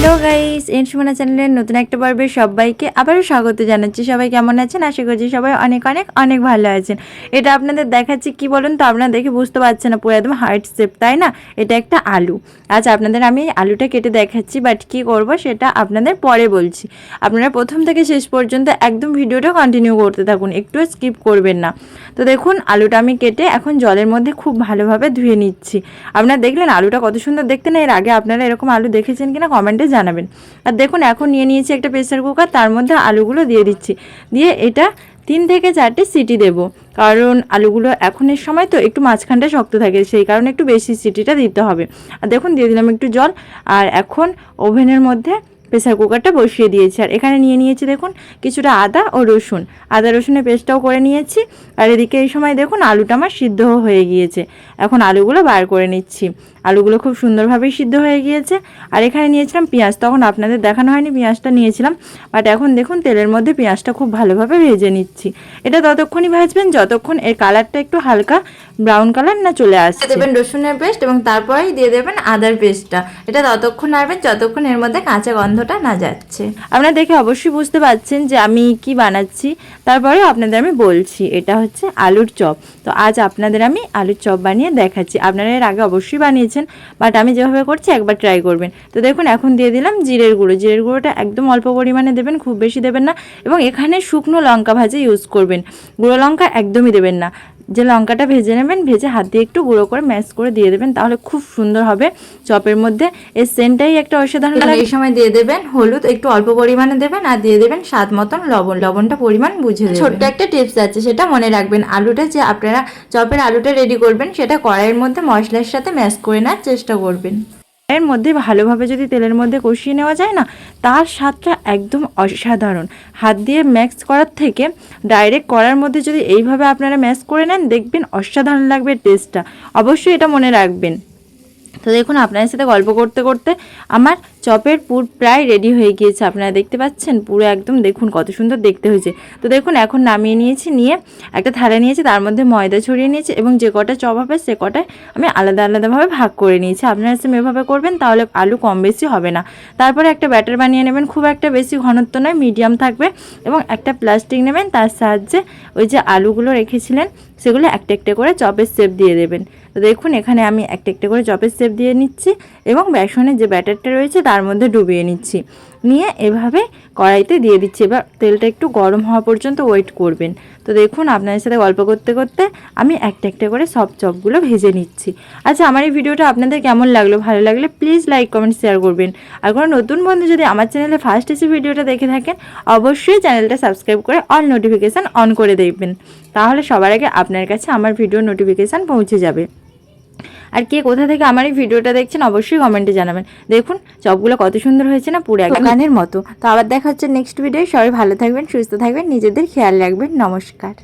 Hello guys, N Sumana চ্যানেলের নতুন একটা পর্বে সবাইকে আবারও স্বাগত জানাচ্ছি। সবাই কেমন আছেন? আশা করছি সবাই অনেক অনেক অনেক ভালো আছেন। এটা আপনাদের দেখাচ্ছি কি বলুন তো? আপনারা দেখে বুঝতে পারছেন না, পুরো একদম হার্ট শেপ তাই না? এটা একটা আলু। আজ আপনাদের আমি আলুটা কেটে দেখাচ্ছি বাট কি করব সেটা আপনাদের পরে বলছি। আপনারা প্রথম থেকে শেষ পর্যন্ত একদম ভিডিওটা কন্টিনিউ করতে থাকুন, একটুও স্কিপ করবেন না। তো দেখুন, আলুটা আমি কেটে এখন জলের মধ্যে খুব ভালোভাবে ধুয়ে নিচ্ছি। আপনারা দেখলেন আলুটা কত সুন্দর দেখতে না? এর আগে আপনারা এরকম আলু দেখেছেন কিনা? কমেন্টে জানাবেন। আর দেখুন, এখন নিয়ে নিয়েছি একটা প্রেসার কুকার, তার মধ্যে আলুগুলো দিয়ে দিচ্ছি। দিয়ে এটা তিন থেকে চারটে সিটি দেব। কারণ আলুগুলো এখনের সময় তো একটু মাঝখানটা শক্ত থাকে, সেই কারণে একটু বেশি সিটিটা দিতে হবে। আর দেখুন, দিয়ে দিলাম একটু জল। আর এখন ওভেনের মধ্যে প্রেসার কুকারটা বসিয়ে দিয়েছি। আর এখানে নিয়ে নিয়েছি দেখুন কিছুটা আদা ও রসুন। আদা রসুনের পেস্টটাও করে নিয়েছি। আর এদিকে এই সময় দেখুন আলুটা আমার সিদ্ধ হয়ে গিয়েছে। এখন আলুগুলো বার করে নিচ্ছি। আলুগুলো খুব সুন্দরভাবেই সিদ্ধ হয়ে গিয়েছে। আর এখানে নিয়েছিলাম পেঁয়াজ। তখন আপনাদের দেখানো হয়নি, পেঁয়াজটা নিয়েছিলাম। বাট এখন দেখুন তেলের মধ্যে পেঁয়াজটা খুব ভালোভাবে ভেজে নিচ্ছি। এটা ততক্ষণই ভাজবেন, যতক্ষণ এর কালারটা একটু হালকা ব্রাউন কালার না চলে আসছে। দেবেন রসুনের পেস্ট এবং তারপরেই দিয়ে দেবেন আদার পেস্টটা। এটা ততক্ষণ নাড়বেন, যতক্ষণ এর মধ্যে কাঁচা গন্ধটা না যাচ্ছে। আপনারা দেখে অবশ্যই বুঝতে পারছেন যে আমি কি বানাচ্ছি। তারপরে আপনাদের আমি বলছি, এটা হচ্ছে আলুর চপ। তো আজ আপনাদের আমি আলুর চপ বানিয়ে দেখাচ্ছি। আপনারা এর আগে অবশ্যই বানিয়েছেন, বাট আমি যেভাবে করছি একবার ট্রাই করবেন। তো দেখুন, এখন দিয়ে দিলাম জিরের গুঁড়ো। জিরের গুঁড়োটা একদম অল্প পরিমাণে দেবেন, খুব বেশি দেবেন না। এবং এখানে শুকনো লঙ্কা ভাজে ইউজ করবেন। গুঁড়ো লঙ্কা একদমই দেবেন না। যে লঙ্কাটা ভেজে নেবেন ভেজে হাত দিয়ে একটু গুঁড়ো করে ম্যাশ করে দিয়ে দেবেন তাহলে খুব সুন্দর হবে চপের মধ্যে। এর সেন্টটাই একটা অসাধারণ এই সময় দিয়ে দেবেন হলুদ একটু অল্প পরিমাণে দেবেন আর দিয়ে দেবেন স্বাদ মতন লবণ। লবণটা পরিমাণ বুঝে দেবেন। ছোট্ট একটা টিপস আছে সেটা মনে রাখবেন। আলুটা যে আপনারা চপের আলুটা রেডি করবেন সেটা কড়াইয়ের মধ্যে মশলার সাথে ম্যাশ করে নেওয়ার চেষ্টা করবেন। এর মধ্যে ভালোভাবে যদি তেলের মধ্যে কষিয়ে নেওয়া যায় না, তার স্বাদটা একদম অসাধারণ। হাত দিয়ে ম্যাক্স করার থেকে ডাইরেক্ট করার মধ্যে যদি এইভাবে আপনারা ম্যাক্স করে নেন, দেখবেন অসাধারণ লাগবে টেস্টটা অবশ্যই এটা মনে রাখবেন। তো দেখুন, আপনাদের সাথে গল্প করতে করতে আমার চপের পুর প্রায় রেডি হয়ে গিয়েছে। আপনারা দেখতে পাচ্ছেন, পুরো একদম দেখুন, কত সুন্দর দেখতে হয়েছে। তো দেখুন, এখন নামিয়ে নিয়েছি, নিয়ে একটা থালা নিয়েছি, তার মধ্যে ময়দা ছড়িয়ে নিয়েছি এবং যে কটা চপ হবে, সে কটায় আমি আলাদা আলাদাভাবে ভাগ করে নিয়েছি। আপনারা সেম এভাবে করবেন, তাহলে আলু কম বেশি হবে না। তারপরে একটা ব্যাটার বানিয়ে নেবেন, খুব একটা বেশি ঘনত্ব নয় মিডিয়াম থাকবে এবং একটা প্লাস্টিক নেবেন, তার সাহায্যে ওই যে আলুগুলো রেখেছিলেন, সেগুলো একটা একটা করে চপের শেপ দিয়ে দেবেন। তো দেখুন, এখানে আমি একটা একটা করে চপের সেপ দিয়ে নিচ্ছি এবং বেসনের যে ব্যাটারটা রয়েছে তার মধ্যে ডুবিয়ে নিচ্ছি। নিয়ে এভাবে কড়াইতে দিয়ে দিচ্ছি। এবার তেলটা একটু গরম হওয়া পর্যন্ত ওয়েট করবেন। তো দেখুন, আপনাদের সাথে গল্প করতে করতে আমি একটা একটা করে সব চপগুলো ভেজে নিচ্ছি। আচ্ছা আমার এই ভিডিওটা আপনাদের কেমন লাগল? ভালো লাগলে প্লিজ লাইক, কমেন্ট, শেয়ার করবেন। আর কোনো নতুন বন্ধু যদি আমার চ্যানেলে ফার্স্ট এসে ভিডিওটা দেখে থাকেন, অবশ্যই চ্যানেলটা সাবস্ক্রাইব করে অল নোটিফিকেশান অন করে দেখবেন। তাহলে সবার আগে আপনার কাছে আমার ভিডিও নোটিফিকেশান পৌঁছে যাবে। আর কে কোথা থেকে আমার এই ভিডিওটা দেখছেন, অবশ্যই কমেন্টে জানাবেন। দেখুন, চপগুলো কত সুন্দর হয়েছে না, পুরো একদমের মতো। তো আবার দেখা হচ্ছে নেক্সট ভিডিও সবাই ভালো থাকবেন, সুস্থ থাকবেন, নিজেদের খেয়াল রাখবেন। নমস্কার।